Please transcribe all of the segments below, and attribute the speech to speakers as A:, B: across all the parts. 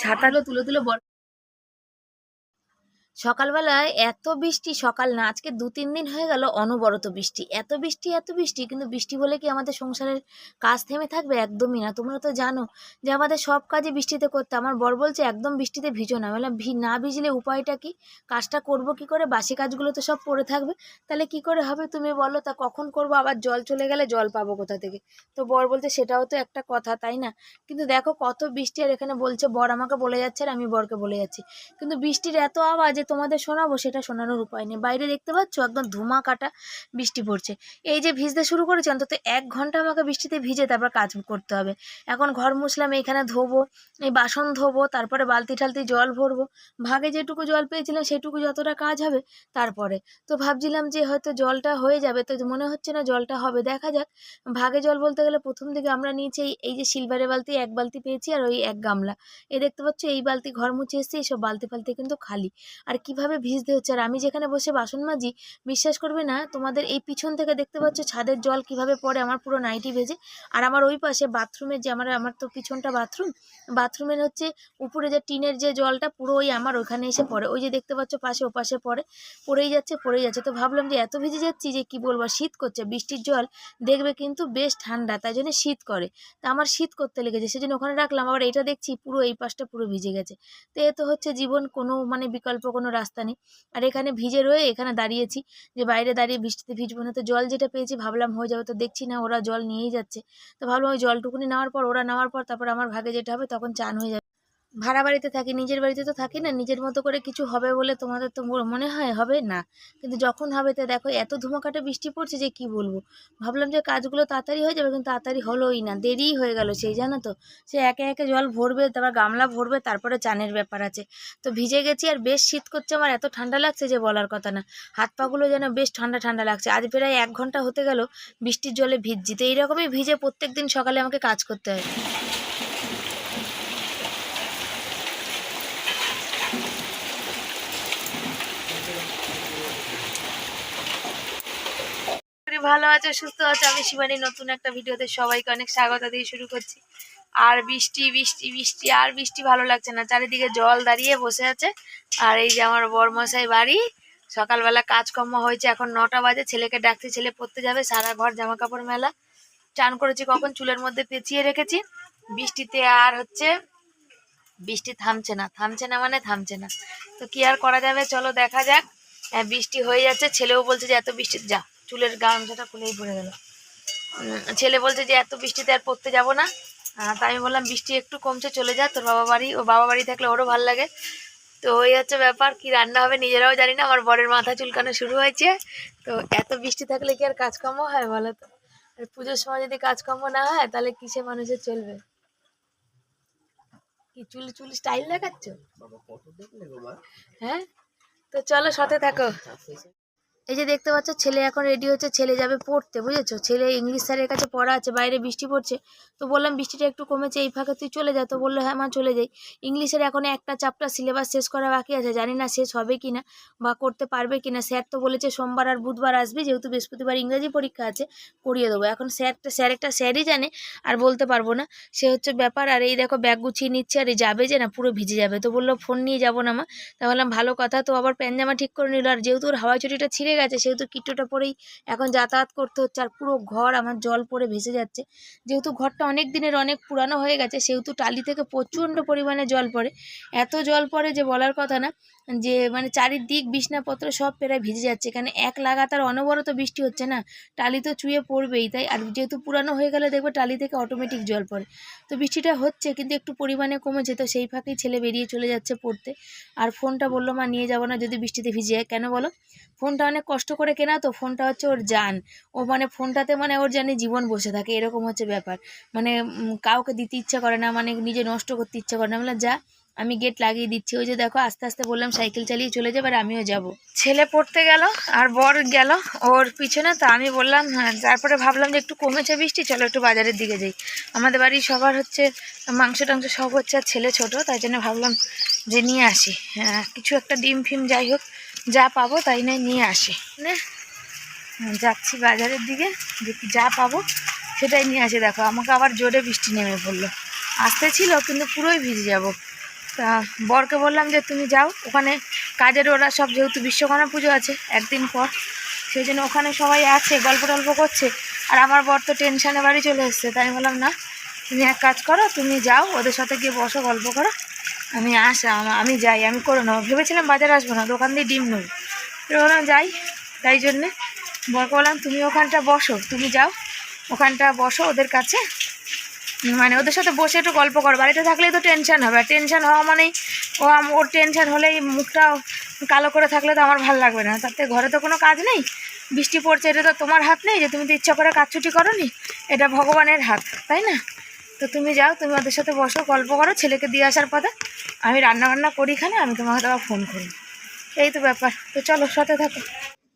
A: ছাতাগুলো তুলে তুলে বর সকালবেলায় এত বৃষ্টি, সকাল না, আজকে দু, তিন দিন হয়ে গেল অনবরত বৃষ্টি। এত বৃষ্টি এত বৃষ্টি, কিন্তু বৃষ্টি বলে কি আমাদের সংসারের কাজ থেমে থাকবে? একদমই না। তোমরা তো জানো যে আমাদের সব কাজই বৃষ্টিতে করতে আমার বর বলছে, একদম বৃষ্টিতে ভিজো না। বললাম, ভি, না ভিজলে উপায়টা কি? কাজটা করব কি করে? বাসি কাজগুলো তো সব পড়ে থাকবে। তাহলে কি করে হবে তুমি বলো? তা কখন করব? আবার জল চলে গেলে জল পাবো কোথা থেকে? তো বর বলছে, সেটাও তো একটা কথা, তাই না? কিন্তু দেখো কত বৃষ্টি, আর এখানে বলছে, বর আমাকে বলে যাচ্ছে আর আমি বরকে বলে যাচ্ছি। কিন্তু বৃষ্টির এত আওয়াজ তোমাদের শোনাবো, সেটা শোনানোর উপায় নেই। বাইরে দেখতে পাচ্ছ একদম ধুমা কাটা বৃষ্টি পড়ছে। এই যে ভিজতে শুরু করেছে, অন্তত এক ঘণ্টা আমাকে বৃষ্টিতে ভিজে তারপর কাজ করতে হবে। এখন ঘর মুছলাম, এইখানে ধোবো, এই বাসন ধোবো, তারপরে বালতি ঠালতি জল ভরবো। ভাগে যেটুকু জল পেয়েছিলাম, সেটুকু যতটা কাজ হবে তারপরে। তো ভাবছিলাম যে হয়তো জলটা হয়ে যাবে, তো মনে হচ্ছে না জলটা হবে। দেখা যাক, ভাগে জল বলতে গেলে প্রথম দিকে আমরা নিয়েছি এই- যে সিলভারের বালতি, এক বালতি পেয়েছি আর ওই এক গামলা। এই দেখতে পাচ্ছ, এই বালতি ঘর মুছে এসেছি, এইসব বালতি ফালতি কিন্তু খালি। আর কীভাবে ভিজতে হচ্ছে? আর আমি যেখানে বসে বাসন মাজি, বিশ্বাস করবে না, তোমাদের এই পিছন থেকে দেখতে পাচ্ছ ছাদের জল কীভাবে পড়ে, আমার পুরো নাইটি ভেজে। আর আমার ওই পাশে বাথরুমের যে আমার আমার তো পিছনটা বাথরুম, বাথরুমের হচ্ছে উপরে যে টিনের যে জলটা পুরো ওই আমার ওখানে এসে পড়ে। ওই যে দেখতে পাচ্ছ পাশে ওপাশে পড়ে, পড়েই যাচ্ছে পড়েই যাচ্ছে। তো ভাবলাম যে এত ভিজে যাচ্ছি যে কি বলব শীত করছে, বৃষ্টির জল দেখবে কিন্তু বেশ ঠান্ডা, তাই জন্য শীত করে। তা আমার শীত করতে লেগেছে, সেজন্য ওখানে রাখলাম, আবার এটা দেখছি পুরো এই পাশটা পুরো ভিজে গেছে। তো এ তো হচ্ছে জীবন কোনো মানে বিকল্প কোনো রাস্তা নেই। আর এখানে ভিজে রয়ে এখানে দাঁড়িয়েছি যে বাইরে দাঁড়িয়ে বৃষ্টিতে ভিজবো না। তো জল যেটা পেয়েছি ভাবলাম হয়ে যাবে। তো দেখছি না ওরা জল নিয়েই যাচ্ছে। তো ভাবলাম ওই জলটুকুনি নেওয়ার পর, ওরা নেওয়ার পর তারপর আমার ভাগে যেটা হবে তখন চান হয়ে যাবে। ভাড়া বাড়িতে থাকি, নিজের বাড়িতে তো থাকি না, নিজের মতো করে কিছু হবে বলে তোমাদের তো মনে হয়, হবে না। কিন্তু যখন হবে তো দেখো এত ধুমাকাটে বৃষ্টি পড়ছে যে কি বলব? ভাবলাম যে কাজগুলো তাড়াতাড়ি হয়ে যাবে কিন্তু তাড়াতাড়ি হলোই না, দেরিই হয়ে গেল সেই, জানো তো? সে একে একে জল ভরবে, তারপর গামলা ভরবে, তারপরে চানের ব্যাপার আছে। তো ভিজে গেছি আর বেশ শীত করছে আমার, এত ঠান্ডা লাগছে যে বলার কথা না। হাত পাগুলো যেন বেশ ঠান্ডা ঠান্ডা লাগছে। আজ প্রায় এক ঘণ্টা হতে গেল বৃষ্টির জলে ভিজছি। তো এইরকমই ভিজে প্রত্যেক দিন সকালে আমাকে কাজ করতে হয়। ভালো আছো সুস্থ আছো? আমি শিবানী নতুন একটা ভিডিওতে সবাইকে অনেক স্বাগত দিয়ে শুরু করছি। আর বৃষ্টি বৃষ্টি বৃষ্টি আর বৃষ্টি ভালো লাগছে না। চারিদিকে জল দাঁড়িয়ে বসে আছে। আর এই যে আমার বরমশাই বাড়ি সকালবেলা কাজকর্ম হয়েছে এখন নটা বাজে। ছেলেকে ডাকতে ছেলে পড়তে যাবে সারা ঘর জামা কাপড় মেলা। চান করেছি কখন? চুলের মধ্যে পেঁচিয়ে রেখেছি। বৃষ্টিতে আর হচ্ছে বৃষ্টি থামছে না। থামছে না মানে থামছে না। তো কি আর করা যাবে? চলো দেখা যাক। হ্যাঁ, বৃষ্টি হয়ে যাচ্ছে। ছেলেও বলছে যে এত বৃষ্টি যা। চুলের গামছাটা খুলেই পড়ে গেল। ছেলে বলছে যে এত বৃষ্টিতে আর পড়তে যাব না। তাই আমি বললাম বৃষ্টি একটু কমছে চলে যা তোর বাবা বাড়ি ও বাবা বাড়ি থাকলে ওরও ভালো লাগে। তো ওই হচ্ছে ব্যাপার কি রান্না হবে নিজেরাও জানি না আমার বরের মাথা চুলকানো শুরু হয়েছে। তো এত বৃষ্টি থাকলে কি আর কাজকর্ম হয় বলো তো? আর পুজোর সময় যদি কাজকর্ম না হয় তাহলে কিসে মানুষের চলবে? কি চুল চুল স্টাইল দেখাচ্ছ? হ্যাঁ? তো চলো সাথে থাকো। এই যে দেখতে পাচ্ছ, ছেলে এখন রেডি হচ্ছে, ছেলে যাবে পড়তে, বুঝেছ? ছেলে ইংলিশ স্যারের কাছে পড়া আছে, বাইরে বৃষ্টি পড়ছে। তো বললাম, বৃষ্টিটা একটু কমেছে, এই ফাঁকে তুই চলে যা। তো বলল হ্যাঁ মা, চলে যাই। ইংলিশের এখন একটা চাপটা সিলেবাস শেষ করা বাকি আছে, জানি না শেষ হবে কি না বা করতে পারবে কি না স্যার তো বলেছে, সোমবার আর বুধবার আসবে, যেহেতু বৃহস্পতিবার ইংরেজি পরীক্ষা আছে, করিয়ে দেবো। এখন স্যারটা স্যার একটা স্যারই জানে, আর বলতে পারব না। সে হচ্ছে ব্যাপার, আর এই দেখো ব্যাগ গুছিয়ে নিচ্ছে, আর এই যাবে যে না, পুরো ভিজে যাবে। তো বলল, ফোন নিয়ে যাব না মা। তা বললাম, ভালো কথা। তো আবার প্যান্জামা ঠিক করে নিল, আর যেহেতু ওর হাওয়াই চটিটা ছিঁড়ে গেছে। সেহেতু কিট্টুটা পরেই এখন যাতায়াত করতে হচ্ছে আর পুরো ঘর আমার জল পড়ে ভেসে যাচ্ছে। যেহেতু ঘরটা অনেক দিনের অনেক পুরানো হয়ে গেছে, সেহেতু টালি থেকে প্রচণ্ড পরিমাণে জল পড়ে। এত জল পড়ে যে বলার কথা না, যে মানে চারিদিক বিছনাপত্র সব প্রায় ভিজে যাচ্ছে। এখানে এক লাগাতার অনবরত বৃষ্টি হচ্ছে না, টালি তো চুয়ে পড়বেই তাই। আর যেহেতু পুরানো হয়ে গেলে দেখবে টালি থেকে অটোমেটিক জল পড়ে। তো বৃষ্টিটা হচ্ছে কিন্তু একটু পরিমাণে কমেছে, তো সেই ফাঁকেই ছেলে বেরিয়ে চলে যাচ্ছে পড়তে। আর ফোনটা বলল, মা, নিয়ে যাব না যদি বৃষ্টিতে ভিজে যায়। কেন বলো? ফোনটা অনেক কষ্ট করে কেনা তো, ফোনটা হচ্ছে ওর জান। ও মানে ফোনটাতে মানে ওর জানি জীবন বসে থাকে, এরকম হচ্ছে ব্যাপার। মানে কাউকে দিতে ইচ্ছা করে না মানে নিজে নষ্ট করতে ইচ্ছা করে না। বললাম, যা, আমি গেট লাগিয়ে দিচ্ছি। ওই যে দেখো, আস্তে আস্তে বললাম, সাইকেল চালিয়ে চলে যাবে আর আমিও যাব। ছেলে পড়তে গেল আর বর গেল ওর পিছনে, তো আমি বললাম হ্যাঁ তারপরে ভাবলাম যে একটু কমেছে বৃষ্টি, চলো একটু বাজারের দিকে যাই। আমাদের বাড়ির সবার হচ্ছে, মাংস টাংস সব হচ্ছে আর ছেলে ছোট, তাই জন্য ভাবলাম যে নিয়ে আসি। হ্যাঁ কিছু একটা ডিম ফিম যাই হোক যা পাবো তাই নয় নিয়ে আসি। নে। যাচ্ছি বাজারের দিকে, দেখি যা পাবো সেটাই নিয়ে আসে। দেখো, আমাকে আবার জোরে বৃষ্টি নেমে পড়ল। আসতে ছিল, কিন্তু পুরোই ভিজে যাব। তা বরকে বললাম যে, তুমি যাও, ওখানে কাজের ওরা সব যেহেতু বিশ্বকর্মা পুজো আছে, একদিন পর। সেই জন্য ওখানে সবাই আছে, গল্প টল্প করছে। আর আমার বর তো টেনশানে বাড়ি চলে এসছে, তাই বললাম, না, তুমি এক কাজ করো, তুমি যাও, ওদের সাথে গিয়ে বসো, গল্প করো। আমি আসলাম আমি যাই, আমি করে নেব ভেবেছিলাম বাজারে আসব না, দোকান দিয়ে ডিম তো বললাম, যাই, তাই জন্যে বরকে বললাম, তুমি ওখানটা বসো, তুমি যাও, ওখানটা বসো ওদের কাছে। মানে ওদের সাথে বসে একটু গল্প করো। বাড়িতে থাকলেই তো টেনশান হবে, আর টেনশন হওয়া মানেই ও ওর টেনশান হলেই মুখটা কালো করে থাকলে তো আমার ভালো লাগবে না। তাতে ঘরে তো কোনো কাজ নেই। বৃষ্টি পড়ছে, এটা তো তোমার হাত নেই যে তুমি তো ইচ্ছা করে কাজ ছুটি করো নি এটা ভগবানের হাত, তাই না? তো তুমি যাও, তুমি ওদের সাথে বসো, গল্প করো, ছেলেকে দিয়ে আসার পথে আমি রান্না বান্না করি এখানে, আমি তোমাকে আবার ফোন করি। এই তো ব্যাপার। তো চলো, সাথে থাকো।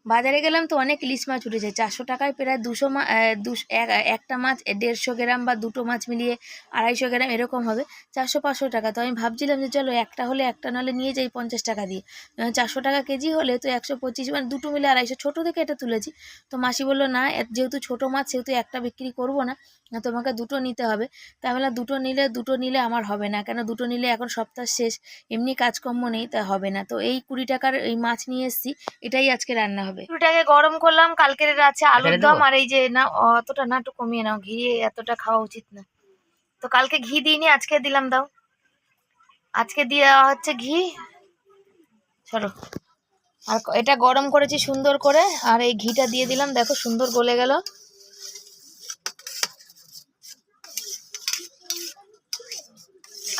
A: বাজারে গেলাম তো অনেক ইলিশ মাছ উঠেছে। চারশো টাকায় প্রায় দুশো মা দুশো একটা মাছ দেড়শো গ্রাম বা দুটো মাছ মিলিয়ে আড়াইশো গ্রাম এরকম হবে। চারশো পাঁচশো টাকা। তো আমি ভাবছিলাম যে চলো একটা হলে একটা, নাহলে নিয়ে যাই পঞ্চাশ টাকা দিয়ে। চারশো টাকা কেজি হলে তো একশো পঁচিশ মানে দুটো মিলে আড়াইশো। ছোটো থেকে এটা তুলেছি। তো মাসি বলল, না যেহেতু ছোটো মাছ, সেহেতু একটা বিক্রি করব না তোমাকে দুটো নিতে হবে। তাই বললাম, দুটো নিলে দুটো নিলে আমার হবে না, কেন দুটো নিলে এখন সপ্তাহ শেষ, এমনি কাজকর্ম নেই, তা হবে না। তো এই কুড়ি টাকার এই মাছ নিয়ে এসেছি, এটাই আজকে রান্না হবে। কুড়িটাকে গরম করলাম কালকের আছে আলুর দম আর এই যে না অতটা না একটু কমিয়ে নাও ঘি এতটা খাওয়া উচিত না। তো কালকে ঘি দিইনি আজকে দিলাম দাও। আজকে দেওয়া হচ্ছে ঘি। চলো। আর এটা গরম করেছি সুন্দর করে আর এই ঘিটা দিয়ে দিলাম দেখো সুন্দর গলে গেল।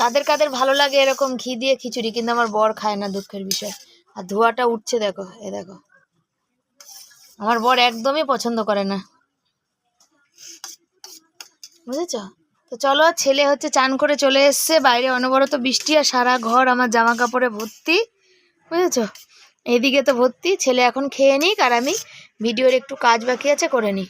A: কাদের কাদের ভালো লাগে এরকম ঘি দিয়ে খিচুড়ি কিন্তু আমার বর খায় না দুঃখের বিষয়। আর ধোয়াটা উঠছে দেখো এ দেখো। আমার বর একদমই পছন্দ করে না। বুঝেছ? তো চলো ছেলে হচ্ছে চান করে চলে এসছে, বাইরে অনবরত বৃষ্টি আর সারা ঘর আমার জামা কাপড়ে ভর্তি, বুঝেছ? এদিকে তো ভর্তি, ছেলে এখন খেয়ে নিক আর আমি ভিডিওর একটু কাজ বাকি আছে করে নিই।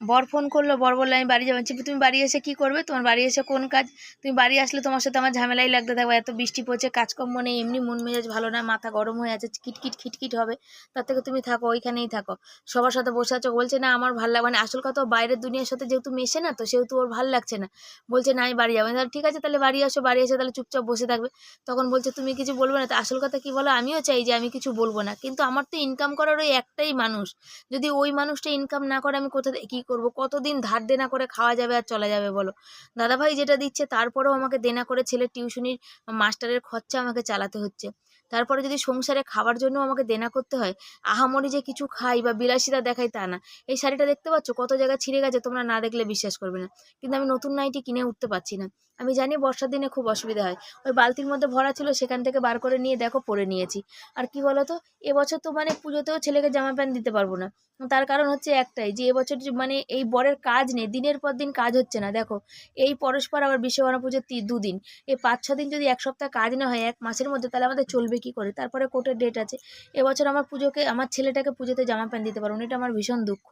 A: বর ফোন করল বর বলল আমি বাড়ি যাব। তুমি বাড়ি এসে কি করবে? তোমার বাড়ি এসে কোন কাজ? তুমি বাড়ি আসলে তোমার সাথে আমার ঝামেলাই লাগতে থাকবে। এত বৃষ্টি পড়ছে কাজকর্ম নেই এমনি মন মেজাজ ভালো না মাথা গরম হয়ে আছে কিটকিট খিটখিট হবে। তার থেকে তুমি থাকো ওইখানেই থাকো। সবার সাথে বসে আছো বলছে না আমার ভালো লাগবে মানে আসল কথা বাইরের দুনিয়ার সাথে যেহেতু মেশে না তো সেহেতু ওর ভালো লাগছে না। বলছে না আমি বাড়ি যাব। বললাম, ঠিক আছে তাহলে বাড়ি আসো বাড়ি এসে তাহলে চুপচাপ বসে থাকবে। তখন বলছে তুমি কিছু বলবে না? তো আসল কথা কি বলো? আমিও চাই যে আমি কিছু বলব না। কিন্তু আমার তো ইনকাম করার ওই একটাই মানুষ। যদি ওই মানুষটা ইনকাম না করে আমি কোথা থেকে কী করব? কতদিন ধার দেনা করে খাওয়া যাবে আর চলা যাবে বলো? দাদাভাই যেটা দিচ্ছে তারপরেও আমাকে দেনা করে ছেলের টিউশনির মাস্টারের খরচা আমাকে চালাতে হচ্ছে। তারপরে যদি সংসারে খাবার জন্য আমাকে দেনা করতে হয়, আহামরি যে কিছু খাই বা বিলাসিতা দেখাই তা না। এই শাড়িটা দেখতে পাচ্ছ? কত জায়গায় ছিঁড়ে গেছে, তোমরা না দেখলে বিশ্বাস করবে না। কিন্তু আমি নতুন নাইটি কিনে উঠতে পারছি না। আমি জানি বর্ষার দিনে খুব অসুবিধা হয়। ওই বালতির মধ্যে ভরা ছিল, সেখান থেকে বার করে নিয়ে দেখো, পরে নিয়েছি। আর কি বলো তো এবছর তো মানে পুজোতেও ছেলেকে জামা প্যান্ট দিতে পারব না। তার কারণ হচ্ছে একটাই যে এবছর মানে এই বরের কাজ নেই, দিনের পর দিন কাজ হচ্ছে না। দেখো, এই পরস্পর আবার বিশ্বকর্মা পুজোর দুদিন। এই পাঁচ ছ দিন যদি এক সপ্তাহ কাজ না হয়, এক মাসের মধ্যে তাহলে আমাদের চলবে কি করে? তারপরে কোর্টের ডেট আছে। এবছর আমার পুজোকে, আমার ছেলেটাকে পুজোতে জামা প্যান্ট দিতে পারব এটা আমার ভীষণ দুঃখ।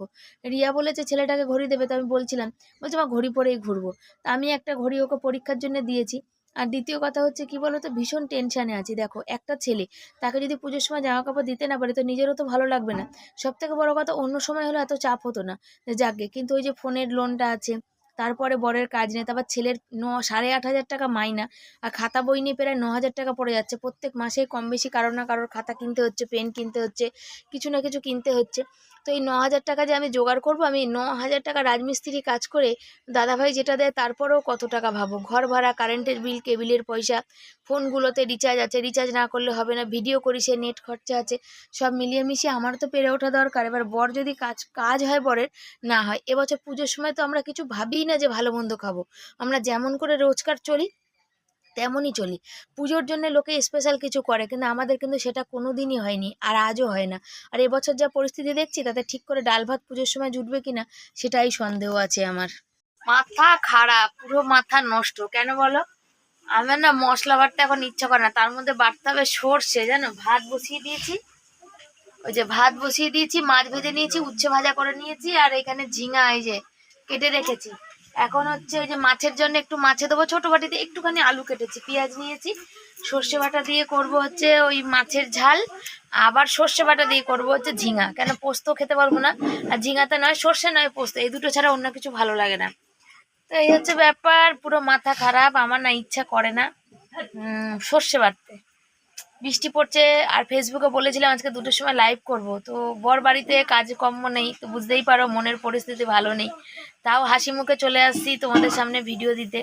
A: রিয়া বলেছে, ছেলেটাকে ঘড়ি দেবে। তো আমি বলছিলাম, বলছে আমার ঘড়ি পরেই ঘুরবো। তা আমি একটা ঘড়ি ওকে পরীক্ষার জন্য দিয়েছি। আর দ্বিতীয় কথা হচ্ছে, কি বলতো? ভীষণ টেনশানে আছি। দেখো, একটা ছেলে, তাকে যদি পুজোর সময় জামা কাপড় দিতে না পারে, তো নিজেরও তো ভালো লাগবে না। সব থেকে বড়ো কথা, অন্য সময় হলে এত চাপ হতো না। যাকে কিন্তু ওই যে ফোনের লোনটা আছে তারপরে বরের কাজ নেই, তারপর ছেলের ন, সাড়ে আট হাজার টাকা মাইনা, আর খাতা বই নিয়ে প্রায় ন হাজার টাকা পড়ে যাচ্ছে। প্রত্যেক মাসে কম বেশি কারোর না কারোর খাতা কিনতে হচ্ছে, পেন কিনতে হচ্ছে, কিছু না কিছু কিনতে হচ্ছে। তো এই ন হাজার টাকা যে আমি জোগাড় করব, আমি ন হাজার টাকা রাজমিস্ত্রি কাজ করে দাদাভাই যেটা দেয় তারপরেও কত টাকা ভাবো? ঘর ভাড়া, কারেন্টের বিল, কেবিলের পয়সা, ফোনগুলোতে রিচার্জ আছে, রিচার্জ না করলে হবে না, ভিডিও করি, সে নেট খরচা আছে, সব মিলিয়ে মিশিয়ে আমার তো পেরে ওঠা দরকার। এবার বর যদি কাজ কাজ হয় বরের, না হয়। এবছর পুজোর সময় তো আমরা কিছু ভাবিই না যে ভালো মন্দ খাব। আমরা যেমন করে রোজকার চলি, তেমনই চলি। পুজোর জন্য লোকে স্পেশাল কিছু করে, কিন্তু আমাদের কিন্তু সেটা কোনো দিনই হয়নি, আর আজও হয় না। আর এবছর যা পরিস্থিতি দেখছি, তাতে ঠিক করে ডাল ভাত পুজোর সময় জুটবে কিনা, সেটাই সন্দেহ আছে আমার। মাথা খারাপ, পুরো মাথা নষ্ট, কেন বলো? আমার না মশলা বাটতে এখন ইচ্ছা করে না, তার মধ্যে বাটতে হবে সর্ষে, জানো? ভাত বসিয়ে দিয়েছি, ওই যে ভাত বসিয়ে দিয়েছি, মাছ ভেজে নিয়েছি, উচ্ছে ভাজা করে নিয়েছি, আর এখানে ঝিঙা এই যে কেটে রেখেছি। এখন হচ্ছে ওই যে মাছের জন্য একটু মাছে দেবো, ছোটো বাটিতে একটুখানি আলু কেটেছি, পেঁয়াজ নিয়েছি। সর্ষে বাটা দিয়ে করব হচ্ছে ওই মাছের ঝাল, আবার সর্ষে বাটা দিয়ে করব হচ্ছে ঝিঙা। কেন পোস্ত খেতে পারব না, আর ঝিঙাতে নয়, সর্ষে নয়, পোস্ত, এই দুটো ছাড়া অন্য কিছু ভালো লাগে না। তো এই হচ্ছে ব্যাপার, পুরো মাথা খারাপ, আমার না ইচ্ছা করে না সর্ষে বাটতে। বৃষ্টি পড়ছে আর ফেসবুকে বলেছিলাম আজকে দুটোর সময় লাইভ করব। তো বর বাড়িতে কাজ কম্ম নেই, তো বুঝতেই পারো মনের পরিস্থিতি ভালো নেই। তাও হাসি মুখে চলে আসছি তোমাদের সামনে ভিডিও দিতে।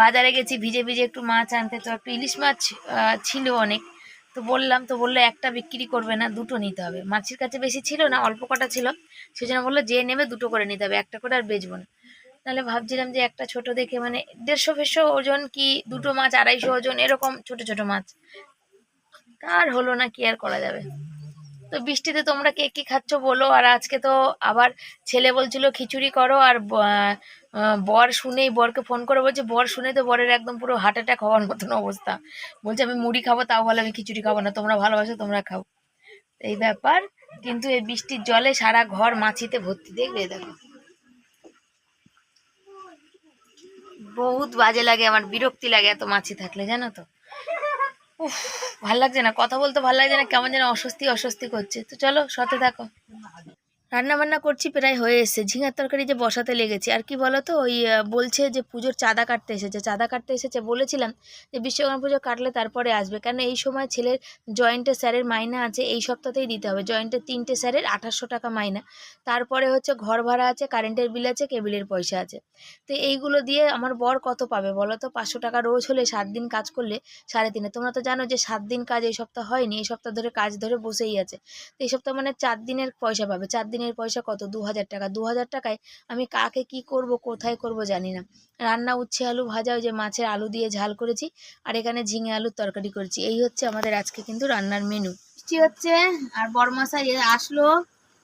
A: বাজারে গেছি, ভিজে ভিজে একটু মাছ আনতে। তো একটু ইলিশ মাছ ছিল অনেক। তো বললাম, তো বলল একটা বিক্রি করবে না, দুটো নিতে হবে। মাছের কাছে বেশি ছিল না, অল্প কটা ছিল। সেই জন্য বলল যে নেবে, দুটো করে নিতে হবে, একটা করে আর বেচবো না। তাহলে ভাবছিলাম যে একটা ছোট দেখে মানে দেড়শো ফেরশো ওজন কি, দুটো মাছ, আড়াইশো ওজন, এরকম ছোট ছোট মাছ। আর হলো না কি আর করা যাবে? তো বৃষ্টিতে তোমরা কে কি খাচ্ছ বলো? আর আজকে তো আবার ছেলে বলছিল, খিচুড়ি করো। আর বর শুনেই, বরকে ফোন করে বলছে, বর শুনে তো বরের একদম পুরো হার্ট অ্যাটাক হওয়ার মতন অবস্থা। বলছে, আমি মুড়ি খাব, তাও বলে আমি খিচুড়ি খাব না, তোমরা ভালোবাসো, তোমরা খাও। এই ব্যাপার। কিন্তু এই বৃষ্টির জলে সারা ঘর মাছিতে ভর্তি, দেখবে দেখো। বহুত বাজে লাগে, আমার বিরক্তি লাগে এত মাছি থাকলে, জানো তো? উফ, ভালো লাগছে না। কথা বলতে ভালো লাগছে না, কেমন যেন অস্বস্তি অস্বস্তি করছে। তো চলো, সাথে থাকো। রান্না বান্না করছি, প্রায় হয়ে এসেছে। ঝিঙার তরকারি যে বসাতে লেগেছে। আর কি বলো তো ওই বলছে যে পুজোর চাঁদা কাটতে এসেছে। চাঁদা কাটতে এসেছে বলেছিলাম যে বিশ্বকর্মা পুজো কাটলে তারপরে আসবে। কেন এই সময় ছেলের জয়েন্টে স্যারের মাইনা আছে, এই সপ্তাহতেই দিতে হবে। জয়েন্টের তিনটে স্যারের আঠাশশো টাকা মাইনা। তারপরে হচ্ছে ঘর ভাড়া আছে, কারেন্টের বিল আছে, কেবিলের পয়সা আছে। তো এইগুলো দিয়ে আমার বর কত পাবে বলো তো পাঁচশো টাকা রোজ হলে সাত দিন কাজ করলে সাড়ে তিনে। তোমরা তো জানো যে সাত দিন কাজ এই সপ্তাহ হয়নি, এই সপ্তাহ ধরে কাজ ধরে বসেই আছে। তো এই সপ্তাহ মানে চার দিনের পয়সা পাবে। চার দিনের পয়সা কত? দু হাজার টাকা। দু হাজার টাকায় আমি কাকে কি করব, কোথায় করব জানি না। রান্না উচ্ছে আলু ভাজা যে মাছের আলু দিয়ে ঝাল করেছি আর এখানে ঝিঙে আলুর তরকারি করেছি। এই হচ্ছে আমাদের আজকে কিন্তু রান্নার মেনু বৃষ্টি হচ্ছে আর বরমাসা আসলো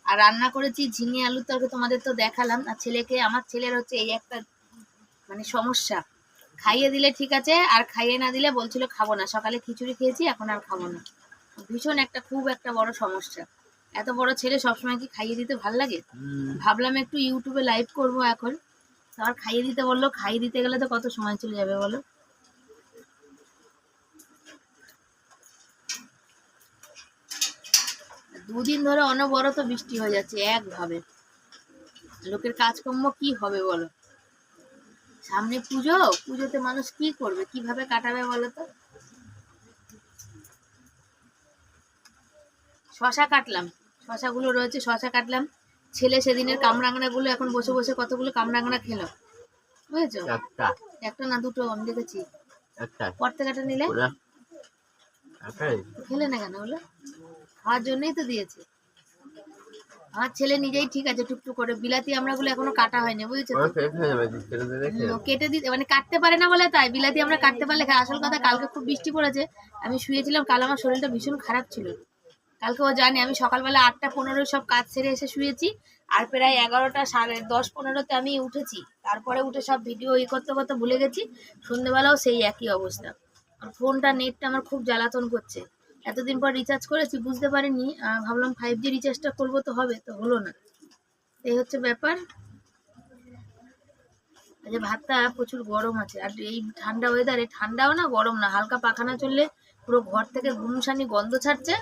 A: আর রান্না করেছি ঝিঙে আলুর তরকারি। তোমাদের তো দেখালাম। আর ছেলেকে, আমার ছেলের হচ্ছে এই একটা মানে সমস্যা। খাইয়ে দিলে ঠিক আছে, আর খাইয়ে না দিলে বলছিল খাব না। সকালে খিচুড়ি খেয়েছি, এখন আর খাব না। ভীষণ একটা, খুব একটা বড় সমস্যা। এত বড় ছেলে সবসময় কি খাইয়ে দিতে ভালো লাগে? ভাবলাম একটু ইউটিউবে লাইভ করব এখন। আবার খাইয়ে দিতে বলল খাইয়ে দিতে গেলে তো কত সময় চলে যাবে বলো? দুদিন ধরে অনবরত বৃষ্টি হয়ে যাচ্ছে একভাবে। লোকের কাজকর্ম কি হবে বলো? সামনে পুজো পুজোতে মানুষ কি করবে? কীভাবে কাটাবে বলো তো? শশা কাটলাম। শশাগুলো রয়েছে শশা কাটলাম। ছেলে সেদিনের কামরাঙনা গুলো এখন বসে বসে কতগুলো কামরাঙনা খেলো। বুঝেছ?
B: একটা।
A: না দুটো আমি দেখেছি। পড়তে কাটা নিলে? খেলে না কেন ওগুলো? খাওয়ার জন্যই তো দিয়েছে। আমার ছেলে নিজেই ঠিক আছে টুকটুক করে। বিলাতি আমরা গুলো এখনও কাটা হয়নি বুঝেছ
B: কেটে
A: দিতে মানে কাটতে পারে না বলে তাই। বিলাতি আমরা কাটতে পারলে। আসল কথা কালকে খুব বৃষ্টি পড়েছে। আমি শুয়েছিলাম কাল আমার শরীরটা ভীষণ খারাপ ছিল। কালকে ও জানে, আমি সকালবেলা আটটা পনেরো সব কাজ সেরে এসে শুয়েছি। আর প্রায় এগারোটা, সাড়ে দশ পনেরোতে আমি উঠেছি। তারপরে উঠে সব ভিডিও ই করতে করতে ভুলে গেছি। সন্ধ্যেবেলাও সেই একই অবস্থা। আর ফোনটা নেটটা আমার খুব জ্বালাতন করছে। এতদিন পর রিচার্জ করেছি, বুঝতে পারিনি। ভাবলাম ফাইভ জি রিচার্জটা করব তো হবে, তো হলো না। এই হচ্ছে ব্যাপার। যে ভাতটা প্রচুর গরম আছে। আর এই ঠান্ডা ওয়েদারে ঠান্ডাও না গরম না, হালকা পাখানা চললে পুরো ঘর থেকে গুমসানি গন্ধ ছাড়ছে।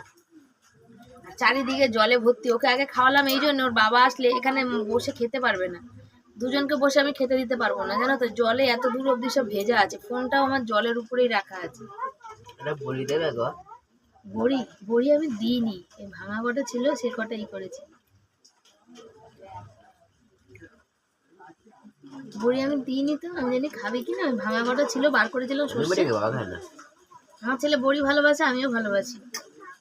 A: চারিদিকে জলে ভর্তি ওকে আগে খাওয়ালাম এই জন্য ওর বাবা আসলে এখানে বসে খেতে পারবে না। দুজনকে বসে আমি খেতে দিতে পারব না জানো তো জলে এত দূর অবধি সব ভেজা আছে ফোনটাও আমার জলের উপরেই রাখা আছে।
B: বলি দেবে গো।
A: বড়ি বড়ি আমি দিইনি এই ভাঙা কটা ছিল সে কটাই করেছি। বড়ি আমি দিইনি তো আমি জানি খাবে কি না আমি ভাঙা কটা ছিল বার করেছিলাম সর্ষে। আমার ছেলে বড়ি ভালোবাসে আমিও ভালোবাসি।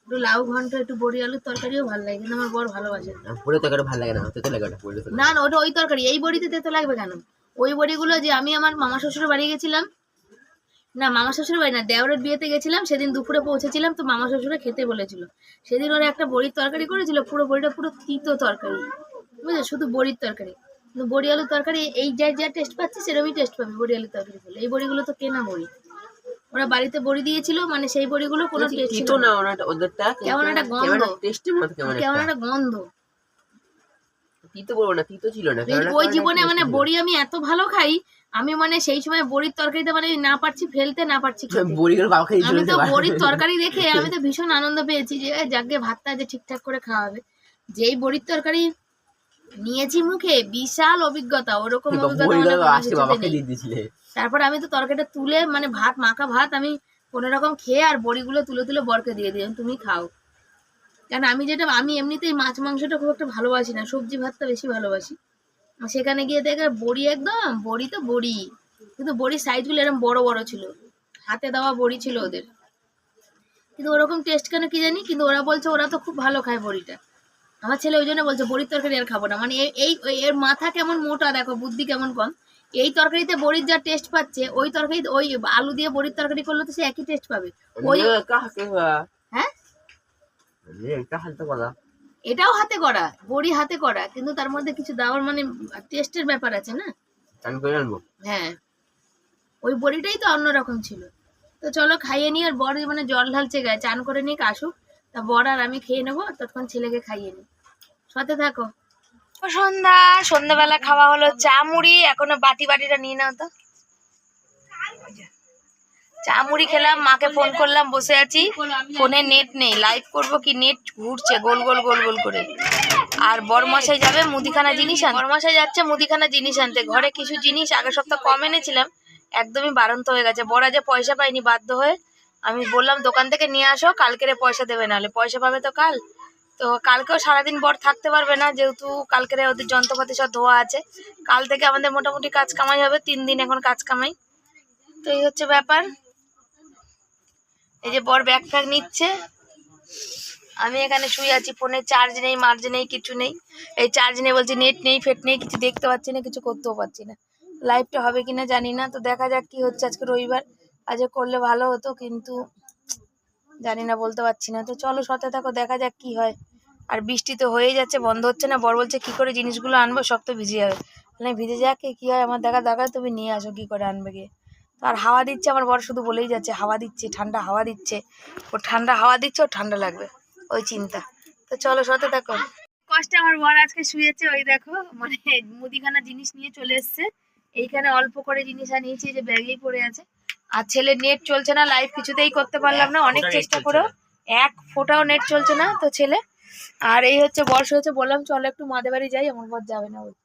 A: একটু লাউ ঘন্ট একটু বড়ি আলুর তরকারিও ভালো লাগে কিন্তু আমার বর ভালোবাসে। না।
B: পুরো তরকারি ভালো লাগে না তেতো লাগে ওটা পুরো
A: না না ওটা ওই তরকারি এই বড়িতে তেতো লাগবে কেন? ওই বড়িগুলো যে আমি আমার মামা শ্বশুরের বাড়ি গেছিলাম না মামা শ্বশুরের বাড়ি না দেওরের বিয়েতে গেছিলাম সেদিন দুপুরে পৌঁছেছিলাম তো মামা শ্বশুরে খেতে বলেছিল। সেদিন ওরা একটা বড়ির তরকারি করেছিল পুরো বড়িটা পুরো তিতো তরকারি বুঝলে? শুধু বড়ির তরকারি। কিন্তু বড়ি আলুর তরকারি এই যা যা টেস্ট পাচ্ছি সেরকমই টেস্ট পাবে বড়ি আলুর তরকারি এই বড়িগুলো তো কেনা বড়ি। ওরা বাড়িতে বড়ি দিয়েছিল মানে সেই বড়িগুলো কোনো টেস্ট ছিল না
B: ওনাটা ওদেরটা
A: কেমন একটা গন্ধ।
B: টেস্টের মতো কেমন
A: কেমন
B: একটা
A: গন্ধ।
B: তিতো বলব না তিতো ছিল না
A: ওই জীবনে মানে বড়ি আমি এত ভালো খাই আমি মানে সেই সময় বড়ির তরকারিতে মানে না পারছি ফেলতে না পারছি আমি তো বড়ির তরকারি দেখে আমি তো ভীষণ আনন্দ পেয়েছি যে যাকে ভাতটা যে ঠিকঠাক করে খাওয়াবে যেই বড়ির তরকারি নিয়েছি মুখে বিশাল অভিজ্ঞতা ওরকম অভিজ্ঞতা তারপর আমি তো তরকারিটা তুলে মানে ভাত, মাখা ভাত আমি কোনো রকম খেয়ে আর বড়িগুলো তুলে তুলে বরকে দিয়ে দিলাম, তুমি খাও। কারণ আমি যেটা, আমি এমনিতেই মাছ মাংসটা খুব একটা ভালোবাসি না, সবজি ভাতটা বেশি ভালোবাসি। সেখানে গিয়ে দেখে বড়ি একদম, বড়ি তো বড়ি, কিন্তু বড়ির সাইজগুলো এরকম বড় বড় ছিল। হাতে দেওয়া বড়ি ছিল ওদের। কিন্তু ওরকম টেস্ট কেন কি জানি, কিন্তু ওরা বলছে ওরা তো খুব ভালো খায় বড়িটা। আমার ছেলে ওই জন্য বলছে, বড়ির তরকারি আর খাব না। মানে এই, এর মাথা কেমন মোটা, দেখো, বুদ্ধি কেমন কম। এই তরকারিতে বড়ির যা টেস্ট পাচ্ছে ওই তরকারি ওই আলু দিয়ে বড়ির তরকারি করলে তো সে একই টেস্ট পাবে। ওই হ্যাঁ? এটাও হাতে করা বড়ি হাতে করা কিন্তু তার মধ্যে কিছু দেওয়ার মানে টেস্টের ব্যাপার আছে না? হ্যাঁ। ওই বড়িটাই তো অন্যরকম ছিল। তো চলো খাইয়ে নিয়ে আর বড়ি মানে জল ঢালছে গায়ে চান করে নিয়ে আসুক। তা বর আর আমি খেয়ে নেব ততক্ষণ ছেলেকে খাইয়ে নিই। সাথে থাকো। সন্ধ্যা, সন্ধ্যাবেলা খাওয়া হলো চা মুড়ি, এখনও বাটি বাটিটা নিয়ে নাও তো। চা মুড়ি খেলাম, মাকে ফোন করলাম, বসে আছি। ফোনে নেট নেই লাইভ করব কি নেট? ঘুরছে, গোল গোল গোল গোল করে। আর বড়মশাই যাবে, মুদিখানা জিনিস আনতে। বড়মশাই যাচ্ছে, মুদিখানা জিনিস আনতে। ঘরে কিছু জিনিস, আগের সপ্তাহ কম এনেছিলাম, একদমই বারন্ত হয়ে গেছে। বড় যে পয়সা পাইনি, বাধ্য হয়ে আমি বললাম, দোকান থেকে নিয়ে আসো, কালকেরে পয়সা দেবে, নাহলে পয়সা পাবে তো কাল। তো কালকেও সারাদিন বর থাকতে পারবে না, যেহেতু কালকেরে ওদের যন্ত্রপাতি সব ধোয়া আছে। কাল থেকে আমাদের মোটামুটি কাজ কামাই হবে, তিন দিন এখন কাজ কামাই। তো এই হচ্ছে ব্যাপার। এই যে বর ব্যাগ ফ্যাগ নিচ্ছে। আমি এখানে শুয়ে আছি, ফোনে চার্জ নেই মার্জ নেই, কিছু নেই। এই চার্জ নেই বলছি নেট নেই ফেট নেই, কিছু দেখতে পাচ্ছি না, কিছু করতেও পারছি না। লাইভটা হবে কিনা জানি না, তো দেখা যাক কি হচ্ছে আজকে রবিবার। আজকে করলে ভালো হতো, কিন্তু জানি না, বলতে পারছি না। তো চলো সাথে থাকো, দেখা যাক কি হয়। আর বৃষ্টি তো হয়েই যাচ্ছে, বন্ধ হচ্ছে না। বর বলছে, কি করে জিনিসগুলো আনব? সব তো ভিজে যাবে। মানে ভিজে যাক কি হয়? আমার দেখা দরকার, তুমি নিয়ে আসো, কি করে আনবে গিয়ে আর হাওয়া দিচ্ছে, আমার বর শুধু বলেই যাচ্ছে, হাওয়া দিচ্ছে, ঠান্ডা হাওয়া দিচ্ছে। ও ঠান্ডা হাওয়া দিচ্ছে ও ঠান্ডা লাগবে। ওই চিন্তা। তো চলো সাথে থাকো। কষ্টে আমার বর আজকে শুয়েছে, ওই দেখো মানে মুদিখানা জিনিস নিয়ে চলে এসছে। এইখানে অল্প করে জিনিস আনিয়েছি যে ব্যাগেই পড়ে আছে। আর ছেলে নেট চলছে না লাইভ কিছুতেই করতে পারলাম না অনেক চেষ্টা করেও। এক ফোটাও নেট চলছে না তো ছেলে। আর এই হচ্ছে বর্ষ হচ্ছে বললাম চলো একটু মাদের বাড়ি যাই আমার বর যাবে না বলছে।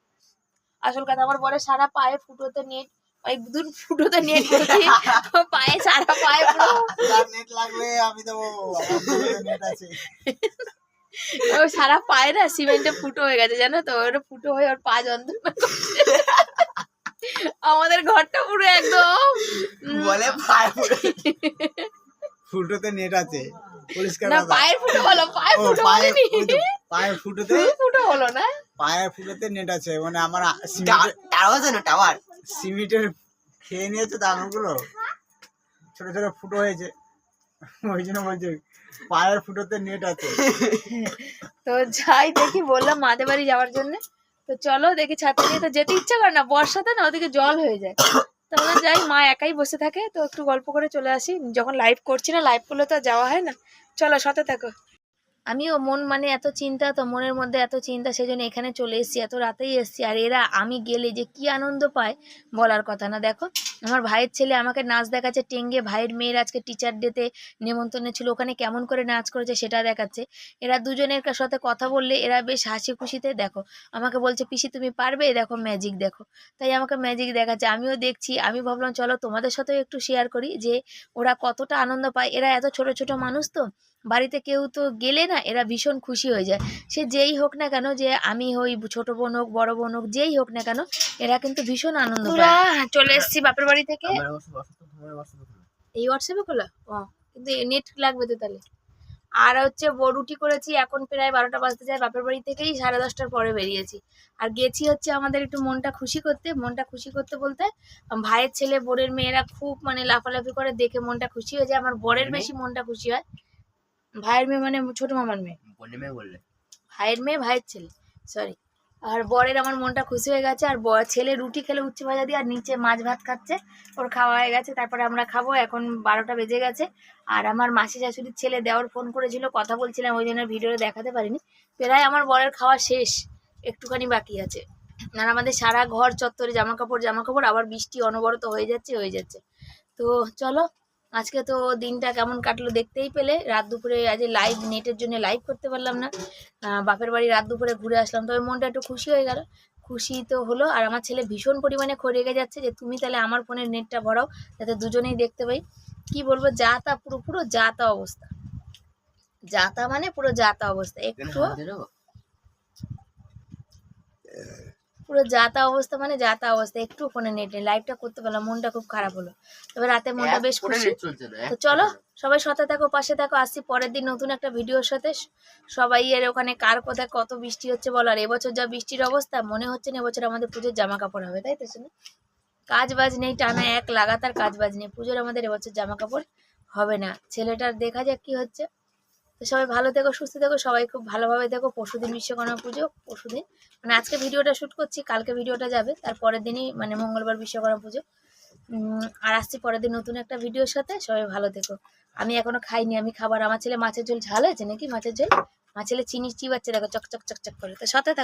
A: আসল কথা আমার বরের সারা পায়ে ফুটোতে নেট ওই দূর ফুটোতে নেট বলছি পায়ে সারা পায়ে পুরো।
C: নেট লাগবে আমি দেবো। আমার নেট আছে
A: ওর সারা পায়ে না সিমেন্টে ফুটো হয়ে গেছে জানো তো? ওর ফুটো হয়ে ওর পা যন্ত্রণা করছে। আমাদের ঘরটা পুরো একদম
B: বলে ভাই
C: ফুটোতে নেট আছে। পরিষ্কার
A: না। পায়ের ফুটো বলো পায়ের ফুটো
C: পায়ে-
A: বলেনি?
C: পায়ের ফুটোতে
A: ফুটো হলো না।
C: পায়ের ফুটোতে নেট আছে। মানে আমার
B: টাওয়ার টাওয়ার?
C: সিমেন্টের খেয়ে নিয়েছে আঙুলগুলো ছোট ছোট ফুটো হয়েছে। ওই জন্য বলছে পায়ের ফুটোতে নেট আছে।
A: তো যাই দেখি বললাম মাদের বাড়ি যাওয়ার জন্য। তো চলো দেখি ছাতা নিয়ে তো যেতে ইচ্ছা করে না, বর্ষাতে না ওদিকে জল হয়ে যায়। তাহলে যাই, মা একাই বসে থাকে, তো একটু গল্প করে চলে আসি। যখন লাইভ করছি না লাইভ করলে তো যাওয়া হয় না। চলো সাথে থাকো। আমিও মন মানে এত চিন্তা, তো মনের মধ্যে এত চিন্তা সেই জন্য এখানে চলে এসেছি, এত রাতেই এসেছি। আর এরা আমি গেলে যে কি আনন্দ পায় বলার কথা না। দেখো, আমার ভাইয়ের ছেলে আমাকে নাচ দেখাচ্ছে, টেঙ্গে ভাইয়ের মেয়ের আজকে টিচার ডেতে নেমন্তন্ন ছিল, ওখানে কেমন করে নাচ করেছে সেটা দেখাচ্ছে। এরা দুজনের সাথে কথা বললে এরা বেশ হাসি খুশিতে দেখো, আমাকে বলছে, পিসি, তুমি পারবে? দেখো ম্যাজিক দেখো। তাই আমাকে ম্যাজিক দেখাচ্ছে, আমিও দেখছি, আমি ভাবলাম, চলো তোমাদের সাথেও একটু শেয়ার করি যে ওরা কতটা আনন্দ পায়। এরা এত ছোট ছোট মানুষ তো বাড়িতে কেউ তো গেলে না এরা ভীষণ খুশি হয়ে যায়। সে যেই হোক না কেন যে আমি হই ছোট বোন হোক বড় বোন হোক যেই হোক না কেন এরা কিন্তু ভীষণ আনন্দ চলে এসেছি বাপের বাড়ি থেকে। এই হোয়াটসঅ্যাপে খোলা? ও কিন্তু নেট লাগবে তো তাহলে। আর হচ্ছে ব- রুটি করেছি এখন প্রায় বারোটা বাজতে যায় বাপের বাড়ি থেকেই সাড়ে দশটার পরে বেরিয়েছি। আর গেছি হচ্ছে আমাদের একটু মনটা খুশি করতে মনটা খুশি করতে বলতে ভাইয়ের ছেলে বোনের মেয়েরা খুব মানে লাফালাফি করে দেখে মনটা খুশি হয়ে যায়। আমার বরের বেশি মনটা খুশি হয়। ভাইয়ের মেয়ে মানে ছোট মামার মেয়ে।
B: মেয়ে বললে।
A: ভাইয়ের মেয়ে ভাইয়ের ছেলে সরি আর বরের আমার মনটা খুশি হয়ে গেছে আর বর ছেলে রুটি খেলে উচ্ছে ভাজা দিয়ে আর নিচে মাছ ভাত খাচ্ছে। ওর খাওয়া হয়ে গেছে তারপরে আমরা খাব এখন বারোটা বেজে গেছে। আর আমার মাসি শাশুড়ির ছেলে দেওয়ার ফোন করেছিল কথা বলছিলাম ওই জন্য ভিডিওটা দেখাতে পারিনি। প্রায় আমার বরের খাওয়া শেষ একটুখানি বাকি আছে। আর আমাদের সারা ঘর চত্বরে জামা কাপড় জামা কাপড় আবার বৃষ্টি অনবরত হয়ে যাচ্ছে হয়ে যাচ্ছে। তো চলো আজকে তো দিনটা কেমন কাটলো দেখতেই পেলে। রাত দুপুরে আজ লাইভ নেটের জন্য লাইভ করতে পারলাম না। বাপের বাড়ি রাত দুপুরে ঘুরে আসলাম। তবে মনটা একটু খুশি হয়ে গেল। খুশি তো হলো। আর আমার ছেলে ভীষণ পরিমাণে রেগে যাচ্ছে যে তুমি তাহলে আমার ফোনের নেটটা ভরাও যাতে দুজনেই দেখতে পাই। কি বলব যা তা পুরো পুরো যা তা অবস্থা। যা তা মানে পুরো যা তা অবস্থা। একটু? পুরো যাতা অবস্থা মানে যাতা অবস্থা একটু ফোনে নেট নেই লাইভটা করতে পারলাম মনটা খুব খারাপ হলো। তবে রাতে মনটা বেশ খুশি। তো চলো সবাই সাথে থাকো পাশে থাকো আসছি পরের দিন নতুন একটা ভিডিওর সাথে। সবাই এর ওখানে কার কোথায় কত বৃষ্টি হচ্ছে বলো আর এবছর যা বৃষ্টির অবস্থা মনে হচ্ছে না এবছর আমাদের পুজোর জামা কাপড় হবে তাই তো শোনো? কাজ বাজ নেই টানা এক লাগাতার কাজ বাজ নেই পুজোর আমাদের এবছর জামা কাপড় হবে না। ছেলেটার দেখা যাক কি হচ্ছে। তো সবাই ভালো থেকো, সুস্থ থেকো, সবাই খুব ভালোভাবে দেখো পরশুদিন বিশ্বকর্মা পুজো, পরশুদিন। মানে আজকে ভিডিওটা শ্যুট করছি, কালকে ভিডিওটা যাবে, তার পরের দিনই মানে মঙ্গলবার বিশ্বকর্মা পুজো। আর আসছি পরের দিন নতুন একটা ভিডিওর সাথে, সবাই ভালো থেকো। আমি এখনও খাইনি, আমি খাবার, আমার ছেলে মাছের ঝোল ঝাল হয়েছে নাকি মাছের ঝোল? আমার ছেলে চিনি চিবাচ্ছে, দেখো চকচক চকচক চক চক করে। তো সাথে থাকো।